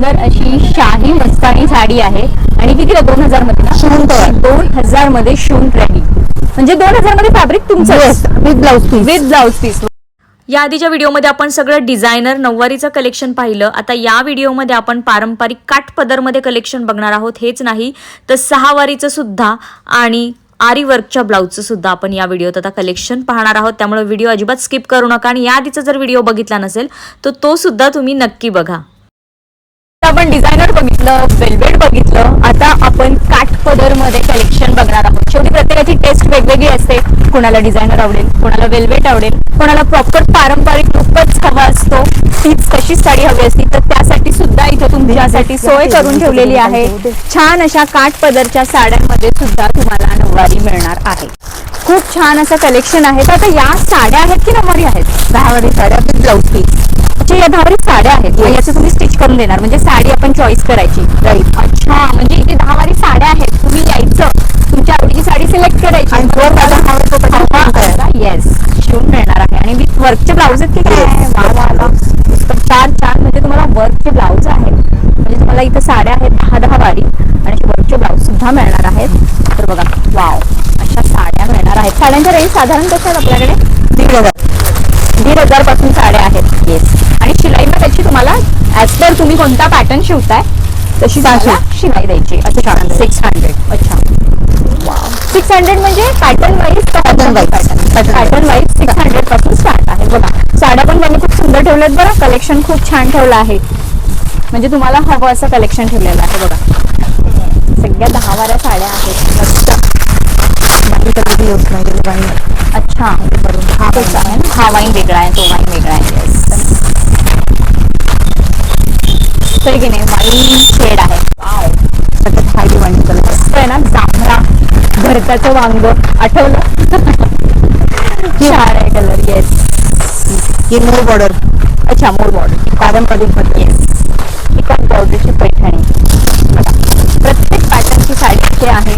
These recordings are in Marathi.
सुंदर अशी शाही मस्तानी साडी आहे. आणि कितीला? दोन हजारमध्ये. दोन हजारमध्ये शिवून रेडी म्हणजे दोन हजारमध्ये फॅब्रिक तुमचं with blouse piece with blouse piece या आधीच्या व्हिडिओमध्ये आपण सगळं डिझायनर नऊवारीचं कलेक्शन पाहिलं. आता या व्हिडिओमध्ये आपण पारंपरिक काठ पदरमध्ये कलेक्शन बघणार आहोत. हेच नाही तर सहावारीचं सुद्धा आणि आरी वर्कच्या ब्लाऊजचं सुद्धा आपण या व्हिडिओत आता कलेक्शन पाहणार आहोत. त्यामुळे व्हिडिओ अजिबात स्किप करू नका. आणि या आधीचा जर व्हिडिओ बघितला नसेल तर तो सुद्धा तुम्ही नक्की बघा. आपण डिझायनर बघितलं वेल्वेट बघितलं आता आपण काठपदरमध्ये कलेक्शन बघणार आहोत. शेवटी प्रत्येकाची टेस्ट वेगवेगळी असते. कोणाला डिझायनर आवडेल कोणाला वेल्वेट आवडेल कोणाला प्रॉपर पारंपरिक रूपच हवा असतो तीच कशी साडी हवी असती तर त्यासाठी सुद्धा इथं तुमच्यासाठी सोय करून ठेवलेली आहे. छान अशा काठपदरच्या साड्यांमध्ये सुद्धा तुम्हाला नऊवारी मिळणार आहे. खूप छान असं कलेक्शन आहे. तर आता या साड्या आहेत की नऊवारी आहेत? दहावारी साड्या विथ ब्लाउज पीस अच्छा या दहावारी साड्या आहेत. याचं तुम्ही स्टिच करून देणार. म्हणजे साडी आपण चॉईस करायची. राईट अच्छा म्हणजे इथे दहावारी साड्या आहेत. तुम्ही यायचं. तुमच्या आवडीची साडी सिलेक्ट करायची. येस शिवून मिळणार आहे. आणि विथ वर्कचे ब्लाऊज आहेत की काय? छान छान. म्हणजे तुम्हाला वर्कचे ब्लाऊज आहेत. म्हणजे तुम्हाला इथं साड्या आहेत दहा दहा वारी. आणि वर्कचे ब्लाऊज सुद्धा मिळणार आहेत. तर बघा वाव अशा साड्या मिळणार आहेत. साड्यांच्या रेंज साधारण कशा आहेत आपल्याकडे? दीड हजार. दीड हजारपासून साड्या आहेत. येस आणि शिलाई मग त्याची तुम्हाला ऍज पर तुम्ही कोणता पॅटर्न शिवताय तशी शिलाई द्यायची. अच्छा सिक्स हंड्रेड अच्छा. सिक्स हंड्रेड म्हणजे pattern wise wise. Pattern. Pattern wise six हंड्रेडपासून start आहे. बघा साड्या पण त्यांनी खूप सुंदर ठेवल्यात बरं. कलेक्शन खूप छान ठेवलं आहे. म्हणजे तुम्हाला हवं असं कलेक्शन ठेवलेलं आहे. बघा. सगळ्या दहा बारा साड्या आहेत. अच्छा. बरोबर हा. आहे? हा वाईन वेगळा आहे तो वाईन वेगळा आहे. तर की नाही वाईन शेड आहे. कलर मस्त आहे ना जांभळा. भरताचं वांग आठवलं? आहे कलर येस ही मोर बॉर्डर अच्छा मोर बॉर्डर पारंपरिकमध्ये येस चिकन बॉर्डरची पैठणी. प्रत्येक पॅटर्नची साडी इथे आहे.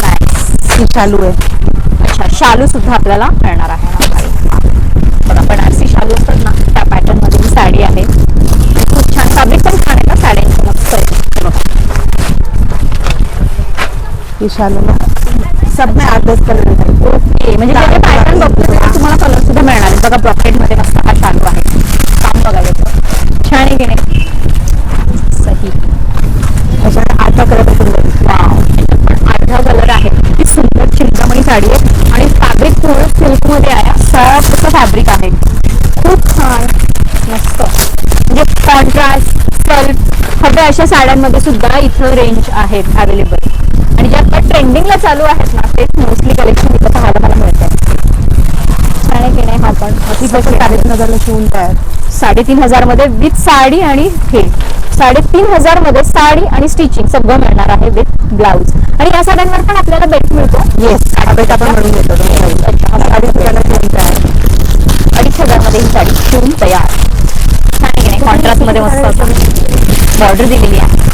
नाईस ही चालू आहे. अच्छा शालू सुद्धा आपल्याला मिळणार आहे. बघा बनारसी शालू असतात ना त्या पॅटर्नमध्ये ही साडी आहे. खूप छान. फॅब्रिक पण छान आहे ना साड्यांचं. मस्त आहे. हे बघा. ही चालू ना. सब में आठ दस कलर ओके म्हणजे जे पॅटर्न बघतो ते तुम्हाला कलर सुद्धा मिळणार आहे. बघा ब्रॉकेटमध्ये मस्त हा शालू आहे. काम बघा याचं छान आहे की नाही? सही. त्याच्यात आठ कलर सुंदर आठवा कलर आहे. किती सुंदर चिंतामणी साडी आहे. आणि फॅब्रिक पूर्ण सिल्कमध्ये आहे सॉफ्ट फॅब्रिक आहे. खूप छान. मस्त. म्हणजे कॉन्ट्रास्ट सेल्फ हव्या अशा साड्यांमध्ये सुद्धा इथं रेंज आहेत अवेलेबल आणि ज्या आता ट्रेंडिंगला चालू आहेत ना तेच मोस्टली कलेक्शन इथं पाहायला मला मिळतंय. छान आहे की नाही हा पण? फक्त साडेतीन हजारला शिवून तयार. साडेतीन हजारमध्ये विथ साडी आणि हे. साडेतीन हजारमध्ये साडी आणि स्टिचिंग सगळं मिळणार आहे विथ ब्लाऊज आणि या साड्यांवर पण आपल्याला बेट मिळतो. येस बेट आपण घेतो. अच्छा, हा अडीच हजारला शिवून तयार. अडीच हजारमध्ये ही साडी शिवून तयार. छान आहे की नाही? कॉन्ट्रास्टमध्ये मस्त बॉर्डर दिलेली आहे.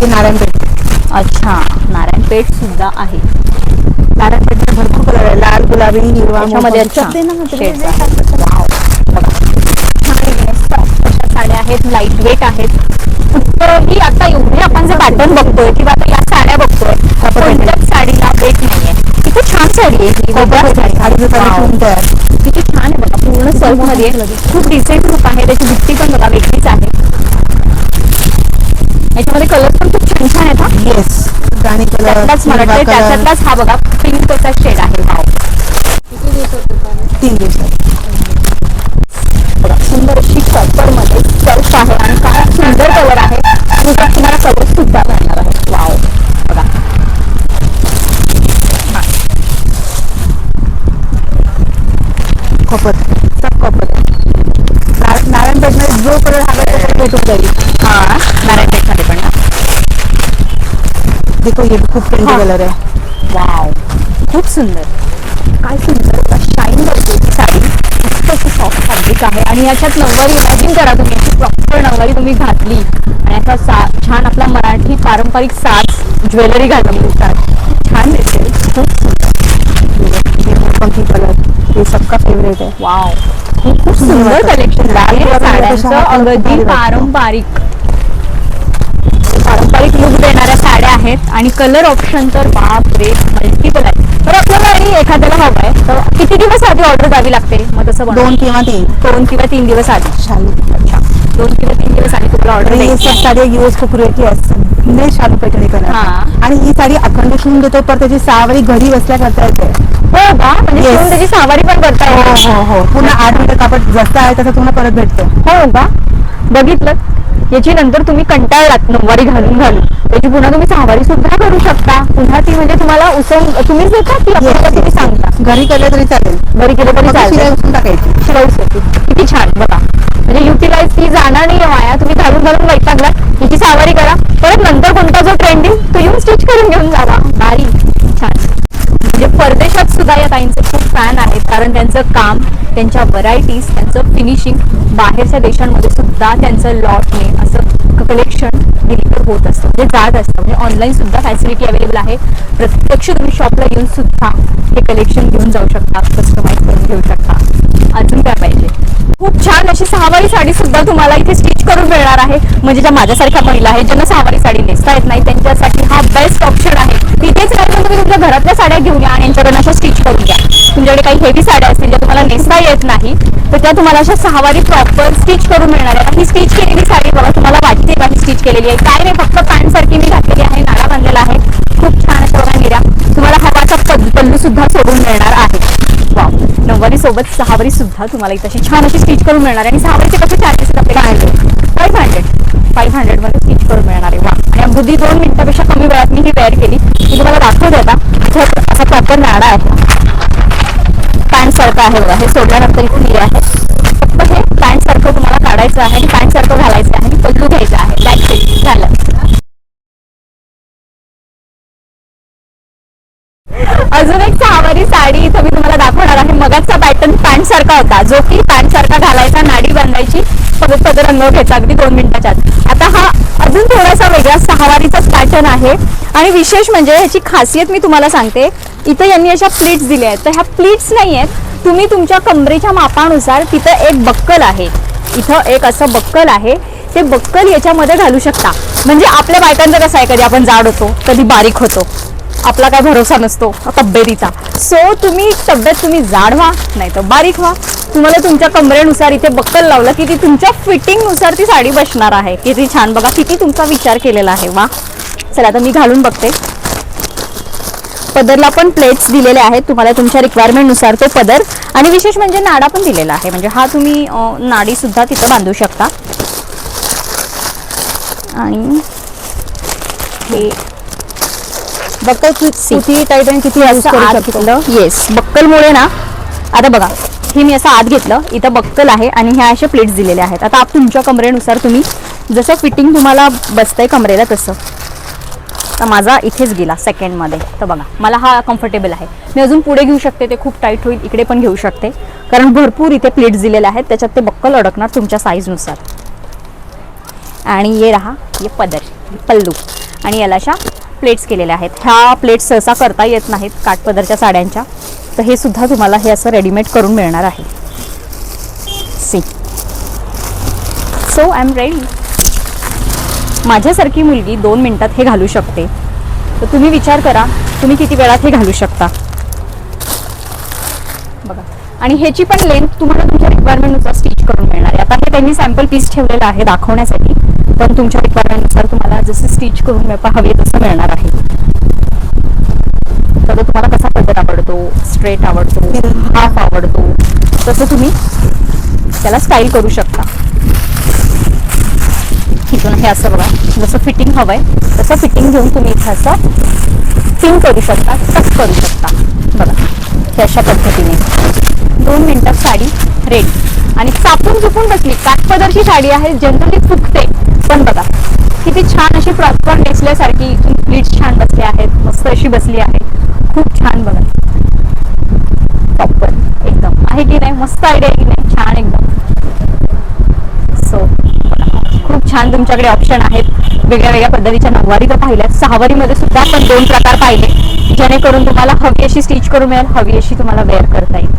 ही नारायणपेठ अच्छा नारायणपेठ सुद्धा आहे नारायणपेठमध्ये भरपूर कलर आहे लाल गुलाबी हिरवा. अच्छा shades. आहेत. Wow. बघा. छान आहे? Soft अशा साड्या आहेत लाइट वेट आहेत कुठंही आता एवढे आपण जे पॅटर्न बघतोय किंवा आता या साड्या बघतोय कोणत्याच साडीला वेट नाहीये किती छान साडी आहे ही वेगळ्या साडी. Wow. तयार किती छान आहे बघा पूर्ण सर्वमध्ये खूप डिसेंट लुक आहे त्याची भित्ती पण बघा वेगळीच आहे याच्यामध्ये कलर पण खूप छान छान आहेत हा. येस राणी कलर त्यातलाच मला वाटतं त्याच्यातलाच हा बघा पिंक त्याचा शेड आहे वाव तीन दिवसात बघा सुंदर अशी कॉपरमध्ये सेल्फ आहे आणि काय सुंदर कलर आहे आणि तुम्हाला कलर सुद्धा मिळणार आहे वाव बघा. कॉपर सब कॉपर नारायण नारायणपेठमध्ये जो कलर हवा तो भेटून जाईल. हा. नारायणपेठमध्ये पण ना? देखो ये भी खूप ट्रेंडी हा. कलर आहे. वाव खूप सुंदर. काय सुंदर? शाईन करते ती साडी. मस्त अशी सॉफ्ट फॅब्रिक आहे. आणि याच्यात नऊवारी इमॅजिन करा तुम्ही अशी प्रॉपर नऊवारी तुम्ही घातली. आणि असा सा छान आपला मराठी पारंपरिक साज ज्वेलरी घातली साज छान दिसेल खूप सुंदर. कलर ये सबका फेवरेट है वाव खूप सुंदर कलेक्शन आहे. साड्यांचं अगदी. पारंपरिक. पारंपरिक लुक देणाऱ्या साड्या आहेत आणि कलर ऑप्शन तर बापरे मल्टिपल आहे तर आपल्याला आणि एखाद्याला हवं आहे तर किती दिवस आधी ऑर्डर द्यावी लागते? मग तसं? दोन किंवा तीन. दोन किंवा तीन दिवस आधी. शालू अच्छा. दोन किंवा तीन दिवस आधी तुम्हाला ऑर्डर साडी यूज खूप रेटी असते लय शालू पैठणी हा. कलर आणि ही साडी अखंड शिवून देतो पर त्याची सहावारी घरी बसल्या करता येते. हो का? म्हणजे त्याची सहावारी पण करता हो येते. हो हो पुन्हा आठ मीटर कापड जास्त आहे तसं तुम्हाला परत भेटतो. हो का? बघितलं. याची नंतर तुम्ही कंटाळलात नऊवारी घालून घालून. त्याची पुन्हा तुम्ही सहावारी सुद्धा करू शकता. पुन्हा ती म्हणजे तुम्हाला उसवून तुम्हीच देता की आपल्याला तुम्ही सांगता? घरी केलं तरी चालेल. बरी केलं तरी टाकायची. होती किती छान बघा. म्हणजे युटिलाइज ती जाणार नाही वाया तुम्ही घालून घालून वैतागला हिची सावारी करा. परत नंतर कोणता जो ट्रेंडिंग तो येऊन स्टिच करून घेऊन जावा. भारी छान. म्हणजे परदेशात सुद्धा या ताईंचे आहेत कारण त्यांचं काम त्यांच्या व्हरायटीज त्यांचं फिनिशिंग बाहेरच्या देशांमध्ये सुद्धा त्यांचं लॉटने असं कलेक्शन डिलिव्हर होत असतं. म्हणजे जात असतं. म्हणजे ऑनलाईन सुद्धा फॅसिलिटी अवेलेबल आहे. प्रत्यक्ष तुम्ही शॉपला येऊन सुद्धा हे कलेक्शन घेऊन जाऊ शकता कस्टमाइज करून घेऊ शकता. अजून काय पाहिजे? खूप छान अशी सहावारी साडी सुद्धा तुम्हाला इथे स्टिच करून मिळणार आहे. म्हणजे ज्या माझ्यासारख्या महिला आहेत ज्यांना सहावारी साडी नेसता येत नाही त्यांच्यासाठी हा बेस्ट ऑप्शन तुम्ही तुमच्या घरातल्या साड्या घेऊन या आणि यांच्याकडनं अशा स्टिच करून घ्या. तुमच्याकडे काही हेवी साड्या असतील ज्या तुम्हाला नेसता येत नाही तर त्या तुम्हाला अशा सहावारी प्रॉपर स्टिच करून मिळणार आहे ही स्टिच केलेली साडी बघा तुम्हाला वाटते का ही स्टिच केलेली आहे? काय नाही फक्त पॅन्ट सारखी मी घातलेली आहे नाडा बांधलेला आहे. खूप छान अशा बघा निर्या तुम्हाला हवाचा पल्लू सुद्धा सोडून मिळणार आहे. वाव नऊवारी सोबत सहावारी सुद्धा तुम्हाला इथे अशी छान अशी स्टिच करून मिळणार आहे. आणि सहावारीचे कसे चार्जेस आपल्याला फाईव्ह हंड्रेड फाईव्ह हंड्रेडमध्ये स्टिच करून मिळणार आहे. वा आणि अगदी दोन मिनिटापेक्षा कमी वेळात मी ही वेअर केली. मी तुम्हाला दाखवते आता. इथे असा प्रॉपर नाडा आहे. पॅन्ट सारखं आहे बघा. हे सोडल्यानंतर इथे हे आहे. फक्त हे पॅन्ट सारखं तुम्हाला काढायचं आहे आणि पॅन्ट सारखं घालायचं आहे आणि पल्लू घ्यायचं आहे. बॅक सेट झालं. अजून एक सहावारी साडी इथं मी तुम्हाला दाखवणार आहे. मगाचा पॅटर्न पॅन्ट सारखा होता. जो की पॅन्ट सारखा घालायचा नाही परत पदर रंग घ्यायचा अगदी दोन मिनिटाच्या आता. हा अजून थोडासा वेगळा सहावारीचाच पॅटर्न आहे. आणि विशेष म्हणजे ह्याची खासियत मी तुम्हाला सांगते इथं यांनी अशा प्लीट्स दिल्या आहेत. तर ह्या प्लीट्स नाही आहेत तुम्ही तुमच्या कमरेच्या मापानुसार तिथं एक बक्कल आहे. इथं एक असं बक्कल आहे. ते बक्कल याच्यामध्ये घालू शकता. म्हणजे आपल्या बायकांचं कसं आहे कधी आपण जाड होतो कधी बारीक होतो. आपला काय भरोसा नसतो तब्येतीचा. सो तुम्ही तब्येत तुम्ही जाड व्हा नाही तर बारीक व्हा. तुम्हाला तुमच्या कमरेनुसार इथे बक्कल लावलं की ती तुमच्या फिटिंगनुसार ती साडी बसणार आहे. किती छान बघा किती तुमचा विचार केलेला आहे. वा. चला आता मी घालून बघते. पदरला पण प्लेट्स दिलेले आहेत. तुम्हाला तुमच्या रिक्वायरमेंटनुसार तो पदर. आणि विशेष म्हणजे नाडा पण दिलेला आहे. म्हणजे हा तुम्ही नाडीसुद्धा नाडी सुद्धा तिथं बांधू शकता. आणि हे बक्कल किती टाईट आणि किती यूज करू शकतो. येस बक्कलमुळे ना आता बघा हे मी असं आत घेतलं. इथं बक्कल आहे आणि ह्या अशा प्लेट्स दिलेल्या आहेत. आता आप तुमच्या कमरेनुसार तुम्ही जसं फिटिंग तुम्हाला बसतंय कमरेला तसं. तर माझा इथेच गेला सेकंडमध्ये तर बघा मला हा कम्फर्टेबल आहे. मी अजून पुढे घेऊ शकते ते खूप टाईट होईल इकडे पण घेऊ शकते. कारण भरपूर इथे प्लेट्स दिलेल्या आहेत त्याच्यात ते बक्कल अडकणार तुमच्या साईजनुसार आणि ये रहा ये पदर पल्लू. आणि याला अशा प्लेट्स केलेल्या आहेत. ह्या प्लेट्स सहसा करता येत नाहीत काठपदरच्या साड्यांच्या. तर हे सुद्धा तुम्हाला हे असं रेडीमेड करून मिळणार आहे. See so I am ready माझ्यासारखी मुलगी दोन मिनिटात हे घालू शकते. तर तुम्ही विचार करा तुम्ही किती वेळात हे घालू शकता? बघा. आणि ह्याची पण लेंथ तुम्हाला तुमच्या रिक्वायरमेंटनुसार स्टिच करून मिळणार आहे. आता हे त्यांनी सॅम्पल पीस ठेवलेलं आहे दाखवण्यासाठी. पण तुमच्या रिक्वायरमेंटनुसार तुम्हाला जसं स्टिच करून हवे तसं मिळणार आहे. तर तुम्हाला कसा पद्धत आवडतो? स्ट्रेट आवडतो? हाफ आवडतो? तसं तुम्ही त्याला स्टाईल करू शकता. इथून हे असं बघा. जसं फिटिंग हवंय तसं फिटिंग घेऊन तुम्ही इथं असं पिन करू शकता टक करू शकता. बघा हे अशा पद्धतीने. दोन मिनटात साडी रेडी आणि चापून चुपून बसली. काठपदरची साडी आहे जनरली फुकते पण बघा किती छान अशी प्रॉपर नेसल्यासारखी इथून प्लीट्स छान बसली आहेत मस्त अशी बसली आहे. खूप छान बघा. प्रॉपर एकदम. आहे की नाही? मस्त आयडिया आहे की नाही? छान एकदम. सो खूप छान तुमच्याकडे ऑप्शन आहेत. वेगळ्या वेगळ्या पद्धतीच्या नऊवारी तर पाहिल्या सहावारीमध्ये सुद्धा आपण दोन प्रकार पाहिले जेणेकरून तुम्हाला हवी अशी स्टिच करून मिळेल हवी अशी तुम्हाला वेअर करता येईल.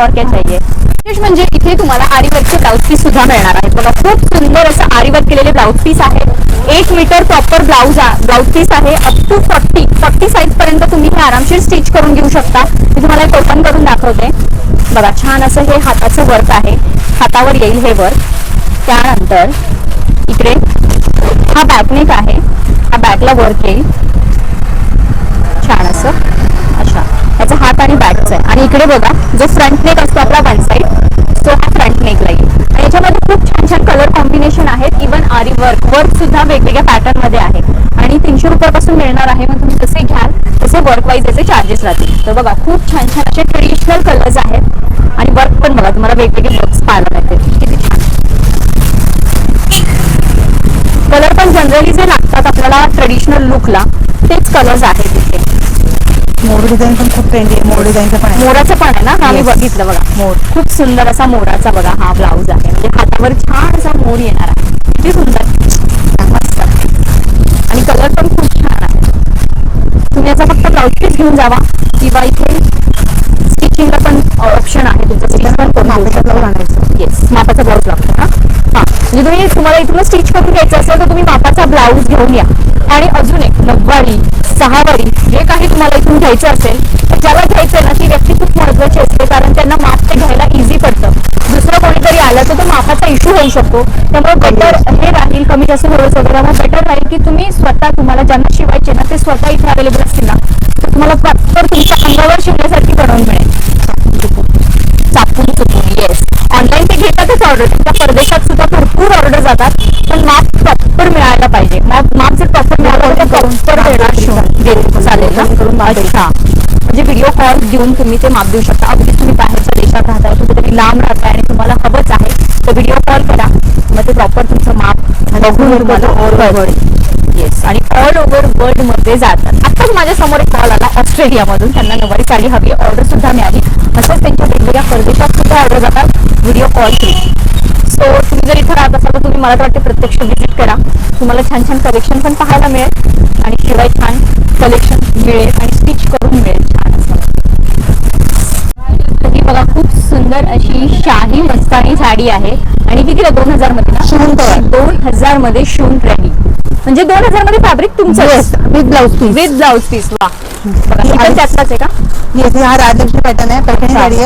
और क्या चाहिए विशेष म्हणजे इथे तुम्हाला आरीवर्कचे ब्लाउज पीस सुद्धा मिळणार आहेत बघा खूप सुंदर असं आरीवर्क केलेले ब्लाउज पीस आहे. एक metre proper blouse blouse piece आहे. Up to forty forty size पर्यंत तुम्ही हे आरामशीर स्टिच करून घेऊ शकता. मी तुम्हाला एक ओपन करून दाखवते. बघा छान असं हे हाताचं वर्क आहे. हातावर येईल हे वर्क त्यानंतर इकडे हा बॅकनेक आहे. हा बॅकला वर्क येईल. छान असं. अच्छा त्याचा हात आणि बॅकचा आहे. आणि इकडे बघा जो फ्रंट नेक असतो आपला वन साईड तो हा फ्रंट नेकला येईल. आणि याच्यामध्ये खूप छान छान कलर कॉम्बिनेशन आहेत. इवन आरी वर्क वर्क सुद्धा वेगवेगळ्या पॅटर्नमध्ये आहे. आणि तीनशे रुपयापासून मिळणार आहे मग तुम्ही जसे घ्याल तसे वर्क वाईज याचे चार्जेस राहतील. तर बघा खूप छान छान असे ट्रेडिशनल कलर्स आहेत. आणि वर्क पण बघा तुम्हाला वेगवेगळे वर्क्स पाहायला मिळतील किती छान. कलर पण जनरली जे लागतात आपल्याला ट्रेडिशनल लुकला तेच कलर्स आहेत. मोर डिझाईन पण खूप ट्रेंडी आहे मोर डिझाईनचं पण आहे. मोराचं पण आहे ना? हा मी Yes. बघितलं बघा. मोर. खूप सुंदर असा मोराचा बघा हा ब्लाऊज आहे. म्हणजे हातावर छान असा मोर येणार आहे. किती सुंदर. मस्त. आणि कलर पण खूप छान आहे. तुम्ही याचा फक्त ब्लाऊज पीस घेऊन जावा. किंवा इथे स्टिचिंगला पण ऑप्शन आहे. तुमचं स्टिच पण करून घेऊ मापाचा ब्लाऊज शकता. आणायचं. येस मापाचा ब्लाऊज लागतो ना? हा. म्हणजे तुम्ही तुम्हाला इथून स्टिच करून घ्यायचं असेल तर तुम्ही मापाचा ब्लाऊज घेऊन या. आणि अजून एक नववारी सहावारी जे काही तुम्हाला इथून घ्यायचं असेल तर ज्याला घ्यायचं ना ती व्यक्ती खूप महत्वाची असते कारण त्यांना माप ते घ्यायला इझी पडतं. दुसरं कोणीतरी आलं तर तो मापाचा इश्यू होऊ शकतो. त्यामुळे बेटर हे राहील कमी जास्त थोडंसं वगैरे मग बेटर राहील की तुम्ही स्वतः तुम्हाला ज्यांना शिवायचे ना ते स्वतः इथे अवेलेबल असतील ना तर तुम्हाला प्रॉपर तुमच्या अंगावर शिवण्यासाठी बनवून मिळेल. अच्छा म्हणजे व्हिडिओ कॉल देऊन तुम्ही ते माप देऊ शकता. अगदी तुम्ही बाहेरच्या देशात राहताय कुठेतरी लांब राहताय आणि तुम्हाला हवंच आहे तर व्हिडिओ कॉल करा. मग ते प्रॉपर तुमचं माप बघून येस आणि ऑल ओव्हर वर्ल्डमध्ये जातात. आताच माझ्यासमोर एक कॉल आला ऑस्ट्रेलियामधून. त्यांना नऊवारी साडी हवी. ऑर्डर सुद्धा मिळाली. असंच त्यांच्या वेगवेगळ्या परदेशात सुद्धा ऑर्डर जातात. व्हिडिओ कॉल थ्रू सो तुम्ही जर इथं राहत असाल तर तुम्ही मला तर वाटते प्रत्यक्ष व्हिजिट करा. तुम्हाला छान छान कलेक्शन पण पाहायला मिळेल. आणि शिवाय छान कलेक्शन मिळेल आणि स्टिच करून मिळेल छान बघा खूप सुंदर अशी शाही मस्तानी साडी आहे. आणि कितीला दोन हजारमध्ये. दोन हजारमध्ये शिवून रेडी म्हणजे दोन हजारमध्ये फॅब्रिक तुमचं yes with blouse piece with blouse piece वा. त्यातलाच आहे का? येस हा राजलक्ष्मी पॅटर्न आहे. साडी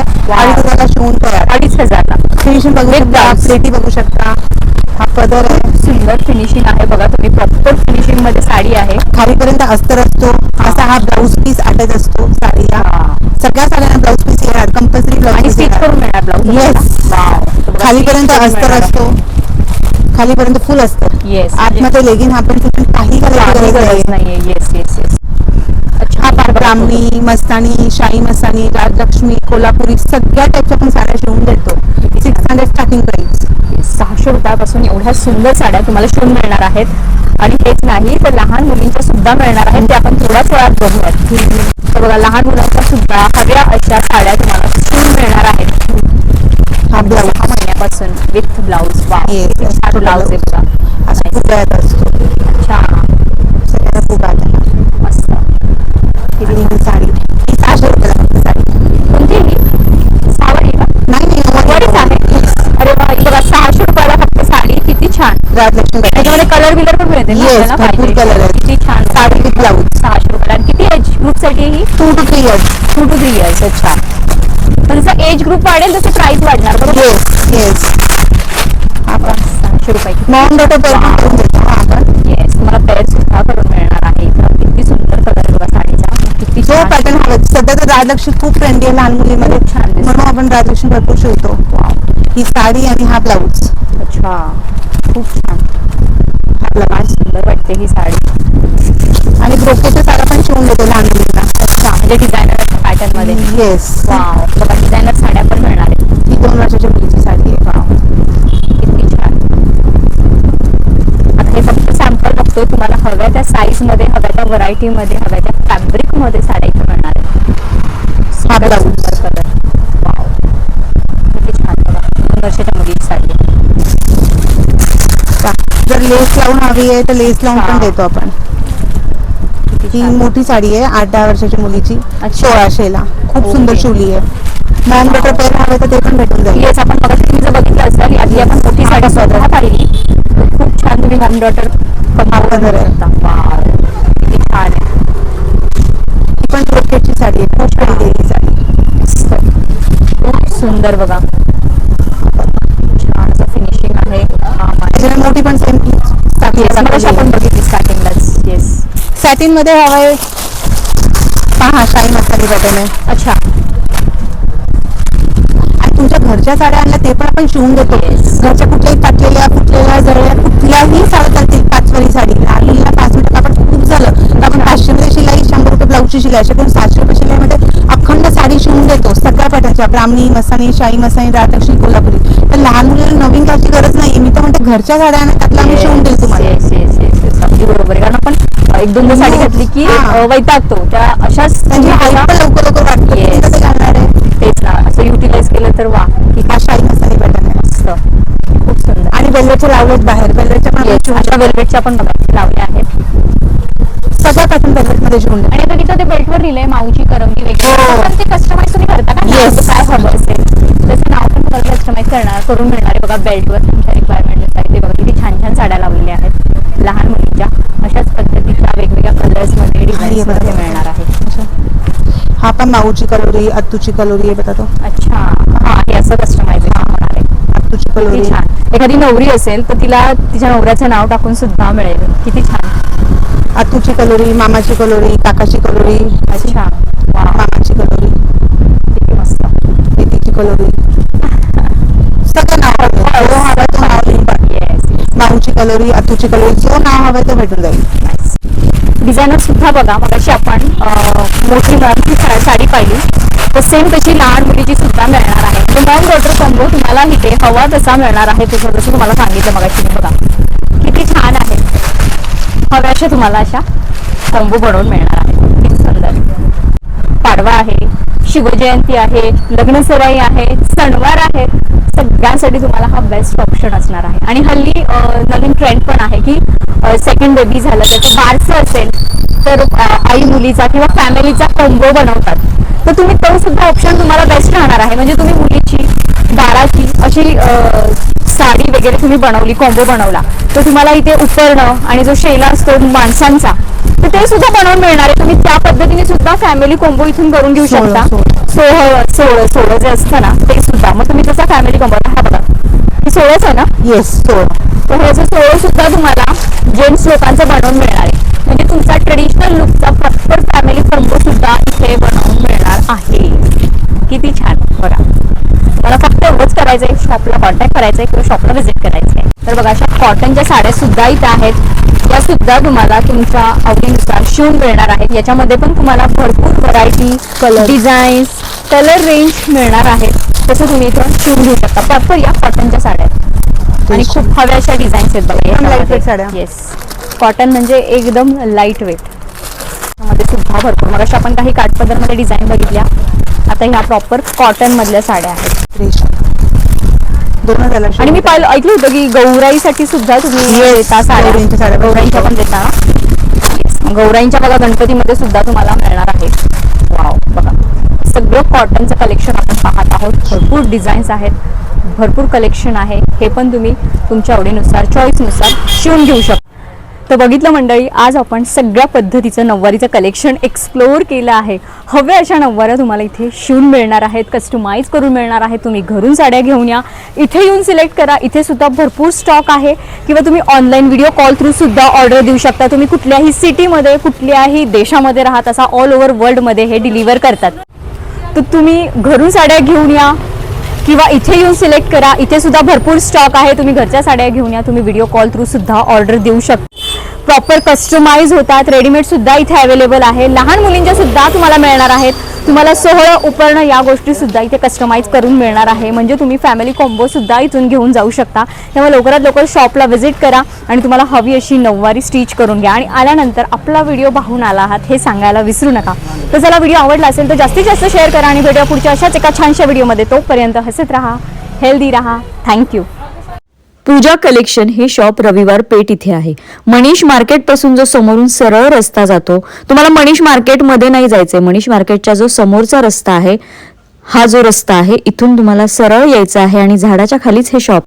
शिवून तयार. अडीच हजारला. फिनिशिंग बघू शकता. blouse. प्लेटी बघू शकता. हा पदर आहे. सुंदर फिनिशिंग आहे. बघा तुम्ही प्रॉपर फिनिशिंगमध्ये साडी आहे. खालीपर्यंत अस्तर असतो. असा हा ब्लाऊज पीस अटॅच असतो साडीला. सगळ्या साड्यांना ब्लाऊज पीस येणार कंपल्सरी ब्लाऊज आणि स्टिच करून मिळणार ब्लाऊज. खालीपर्यंत अस्तर असतो. खालीपर्यंत फुल असतं. येस आतमध्ये लेगिन आपण काही नाही नाहीये. येस येस येस अच्छा पार ब्राह्मणी मस्तानी शाही मस्तानी राजलक्ष्मी कोल्हापुरी सगळ्या टाईपच्या आपण साड्या शिवून देतो. सिक्स हंड्रेड स्टार्टिंग प्राइस सहाशे रुपयापासून एवढ्या सुंदर साड्या तुम्हाला शिवून मिळणार आहेत. आणि हेच नाही तर लहान मुलींच्या सुद्धा मिळणार आहेत ते आपण थोड्याच वेळात बघूयात. तर बघा लहान मुलांच्या सुद्धा हव्या अशा साड्या तुम्हाला शिवून मिळणार आहेत. ब्लाऊज महिन्यापासून विथ ब्लाऊज वा Yes, yes. छान ब्लाऊज आहे बघा असा खूप वेळात असतो अच्छा सगळ्यांना खूप आला मस्त आणि ही साडी ही सहाशे रुपयाला फक्त साडी कोणती ही सावरी का नाही नाही नऊवारी आहे अरे वा ही बघा सहाशे रुपयाला फक्त साडी किती छान त्याच्यामध्ये कलर बिलर पण मिळते ना Yes, आपल्याला भरपूर पाहिजे. color आहेत. किती छान साडी ब्लाऊज सहाशे रुपयाला आणि किती एज ग्रुपसाठी ही two two three years two two three years अच्छा जसं एज ग्रुप वाढेल तसे प्राइस वाढणार बरोबर? येस येस आपण सहाशे रुपये मॉम डॉटर पेअर पण करून देतो हा आपण? येस तुम्हाला पेअर सुद्धा करून मिळणार आहे. इथं किती सुंदर कलर बघा साडीचा. किती जो छान. पॅटर्न हवा सध्या तर राजलक्ष्मी खूप ट्रेंडी आहे लहान मुलीमध्ये. छान. म्हणून आपण राजलक्ष्मी भरपूर शिवतो. ही साडी आणि हा ब्लाऊज अच्छा. खूप छान. हा ब्लाऊज सुंदर वाटते ही साडी. आणि ब्रोकेच्या साड्या पण शिवून देतो लहान मुलींना अच्छा म्हणजे डिझायनर पॅटर्नमध्ये येस वाव डिझायनर साड्या पण मिळणार आहेत. ही दोन वर्षाच्या मुलीची साडी आहे. वाव किती छान. आता हे फक्त सॅम्पल बघतोय. तुम्हाला हव्या त्या साईजमध्ये हव्या त्या व्हरायटी मध्ये हव्या त्या फॅब्रिकमध्ये साड्या इथे मिळणार आहेत. हा सगळ्यात blouse. सुंदर कलर वाव किती छान बघा. दोन वर्षाच्या मुलीची साडी का? जर लेस लावून हवी आहे तर लेस लावून पण. देतो आपण. ही छान. मोठी साडी आहे आठ दहा वर्षाच्या मुलीची. सोळाशेला खूप सुंदर. शिवली आहे. मॉम डॉटर पेअर हवे तर ते पण भेटून जाईल. येस आपण बघा तुम्ही बघितलं असेल यातली आपण मोठी साडी स्वतः पाहिली खूप छान तुम्ही Wow. किती छान आहे. ही पण ब्रोकेटची साडी आहे. खूप आहे ही साडी. खूप सुंदर बघा. छान असं फिनिशिंग आहे. मोठी पण सेम Yes, सॅटिनमध्ये हवाय. पहा शाही मसाली पॅटर्न आहे अच्छा. आणि तुमच्या घरच्या साड्या आणल्या ते पण आपण शिवून देतो. घरच्या कुठल्याही फाटलेल्या फुटलेल्या जळल्या कुठल्याही साड्या चालतील पाचवारी साडी. लहान मुलीला पाच मिनिटं आपण खूप झालं. तर आपण पाचशे मध्ये शिलाई शंभर रुपये ब्लाऊजची शिलाई असे करून सातशे रुपये शिलाईमध्ये अखंड साडी शिवून देतो. सगळ्या पॅटर्नच्या ब्राह्मणी मसानी शाही मसानी राजलक्ष्मी कोल्हापुरी. तर लहान मुलीला नवीन घ्यायची गरज नाही मी तर म्हणते घरच्या साड्या त्यातला आम्ही शिवून देईल तुम्हाला. अगदी बरोबर आहे कारण आपण एक दोनदा साडी घातली की हा. वैतागतो. त्या अशाच हाईट पण लवकर लवकर वाटतं. घालणार आहे? तेच ना. असं युटिलाइज केलं तर वा. की हा शाही मसाली पॅटर्न आहे. मस्त. खूप सुंदर. आणि वेल्वेटचे लावलेत बाहेर. वेल्वेटच्या पण अशा वेल्वेटच्या पण बघा इथे लावल्या आहेत. सगळ्या पॅटर्न वेल्वेटमध्ये देतो आणि आता तिथं ते बेल्टवर लिहिलंय माऊची करंगी वगैरे. हो. पण ते कस्टमाइज तुम्ही करता का? काय हवं असेल. त्याचं नाव पण तुम्हाला कस्टमाइज करणार करून मिळणार आहे बघा बेल्टवर तुमच्या रिक्वायरमेंट ते बघा किती छान छान साड्या लावलेल्या आहेत लहान मुलींच्या अशाच पद्धतीच्या वेगवेगळ्या कलर्समध्ये डिझाईन्स बघा. मध्ये मिळणार आहे हा पण माऊची कलोरी अत्तूची कलोरी आहे बघा तो. अच्छा. हा हे असं कस्टमायझेशन होणार आहे अत्तूची कलोरी. छान. एखादी नवरी असेल तर तिला तिच्या नवऱ्याचं नाव टाकून सुद्धा मिळेल. किती छान. अत्तूची कलोरी मामाची कलोरी काकाची कलोरी. अच्छा. वा. मामाची कलोरी. किती मस्त. दीदीची कलोरी. सगळं नाव जो हवं तो नाव लिहून पाठ येस माऊची कलोरी अत्तूची कलोरी जो नाव हवं ते भेटून जाईल. डिझायनर सुद्धा बघा मग अशी आपण अं, मोठी मॉमची साडी पाहिली. तर सेम तशी लहान मुलीची सुद्धा मिळणार आहे. तो मॉम डॉटर कॉम्बो तुम्हाला इथे हवा तसा मिळणार आहे. तसं जसं तुम्हाला सांगितलं मग मी बघा. किती छान आहे. हव्याशा तुम्हाला अशा कॉम्बो बनवून मिळणार आहे. सुंदर पाडवा आहे शिवजयंती आहे लग्नसराई आहे सणवार आहे. सगळ्यांसाठी तुम्हाला हा बेस्ट ऑप्शन असणार आहे. आणि हल्ली नवीन ट्रेंड पण आहे की सेकंड बेबी झालं त्याचं बारसं असेल तर आई मुलीचा किंवा फॅमिलीचा कॉम्बो बनवतात. तर तुम्ही तो सुद्धा ऑप्शन तुम्हाला बेस्ट राहणार आहे. म्हणजे तुम्ही मुलीची बाराची अशी साडी वगैरे तुम्ही बनवली कॉम्बो बनवला तर तुम्हाला इथे उपरणं आणि जो शेला असतो माणसांचा तर ते सुद्धा बनवून मिळणार आहे. तुम्ही त्या पद्धतीने सुद्धा फॅमिली कॉम्बो इथून करून घेऊ सोळं, शकता. सोळं. सोहळ सोळं सोळं जे असतं ना ते सुद्धा. मग तुम्ही तसा फॅमिली कॉम्बो हा बघा. हे सोळंच आहे ना? येस तो तर ह्याचं सोळं सुद्धा तुम्हाला जेंट्स लोकांचं बनवून मिळणार आहे. म्हणजे तुमचा ट्रेडिशनल लुकचा प्रॉपर फॅमिली कॉम्बो सुद्धा इथे बनवून मिळणार आहे. किती छान. बघा. मला फक्त एवढंच करायचं आहे शॉपला कॉन्टॅक्ट करायचं आहे किंवा शॉपला व्हिजिट करायचं आहे तर बघा अशा कॉटनच्या साड्या सुद्धा इथं आहेत. त्या सुद्धा तुम्हाला तुमच्या आवडीनुसार शिवून मिळणार आहेत. याच्यामध्ये पण तुम्हाला भरपूर variety Color. Designs colour range मिळणार आहेत. तसं तुम्ही इथं शिवून घेऊ शकता. प्रॉपर या कॉटनच्या साड्या आहेत. आणि खूप हव्या अशा डिझाईन्स आहेत बघा. साड्या. येस कॉटन म्हणजे एकदम लाइट वेटमध्ये सुद्धा भरपूर. मग अशा आपण काही काठपदरमध्ये डिझाईन बघितल्या. आता ह्या प्रॉपर कॉटन मधल्या साड्या आहेत. दोन आणि मी पाहिलं ऐकलं होतं की गौराईसाठी सुद्धा तुम्ही देता साड्या. गौराईंच्या साड्या पण गौराईंच्या पण देता. गौराईंच्या बघा गणपतीमध्ये सुद्धा तुम्हाला मिळणार आहे. वाव बघा. सगळं कॉटनचं कलेक्शन आपण पाहत आहोत. भरपूर डिझाईन्स आहेत. भरपूर कलेक्शन आहे. हे पण तुम्ही तुमच्या आवडीनुसार चॉईसनुसार शिवून घेऊ शकता. तर बघितलं मंडळी आज आपण सगळ्या पद्धतीचं नऊवारीचं कलेक्शन एक्सप्लोअर केलं आहे. हव्या अशा नऊवाऱ्या तुम्हाला इथे शिवून मिळणार आहेत कस्टमाइज करून मिळणार आहेत. तुम्ही घरून साड्या घेऊन या. इथे येऊन सिलेक्ट करा. इथे सुद्धा भरपूर स्टॉक आहे. किंवा तुम्ही ऑनलाईन व्हिडिओ कॉल थ्रू सुद्धा ऑर्डर देऊ शकता. तुम्ही कुठल्याही सिटीमध्ये कुठल्याही देशामध्ये राहत असा ऑल ओव्हर वर्ल्डमध्ये हे डिलिव्हर करतात. तर तुम्ही घरून साड्या घेऊन या किंवा इथे येऊन सिलेक्ट करा. इथे सुद्धा भरपूर स्टॉक आहे. तुम्ही घरच्या साड्या घेऊन या. तुम्ही व्हिडिओ कॉल थ्रू सुद्धा ऑर्डर देऊ शकता. प्रॉपर कस्टमाइज होतात. रेडीमेड सुद्धा इथे अवेलेबल आहे. लहान मुलींच्या सुद्धा तुम्हाला मिळणार आहेत. तुम्हाला सोहळं उपरणं या गोष्टी सुद्धा इथे कस्टमाइज करून मिळणार आहे. म्हणजे तुम्ही फॅमिली कॉम्बो सुद्धा इथून घेऊन जाऊ शकता. त्यामुळे लवकरात लवकर शॉपला व्हिजिट करा आणि तुम्हाला हवी अशी नऊवारी स्टिच करून घ्या. आणि आल्यानंतर आपला व्हिडिओ पाहून आला आहात हे सांगायला विसरू नका. तर चला व्हिडिओ आवडला असेल तर जास्तीत जास्त शेअर करा आणि भेटूया पुढच्या अशाच एका छानशा व्हिडिओमध्ये तोपर्यंत हसत राहा हेल्दी राहा. थँक्यू पूजा कलेक्शन हे शॉप रविवार पेठ इथे आहे. मनीष मार्केटपासून जो समोरून सरळ रस्ता जातो तुम्हाला मनीष मार्केटमध्ये नाही जायचंय. मनीष मार्केटचा जो समोरचा रस्ता आहे हा जो रस्ता आहे इथून तुम्हाला सरळ यायचा आहे आणि झाडाच्या खालीच हे शॉप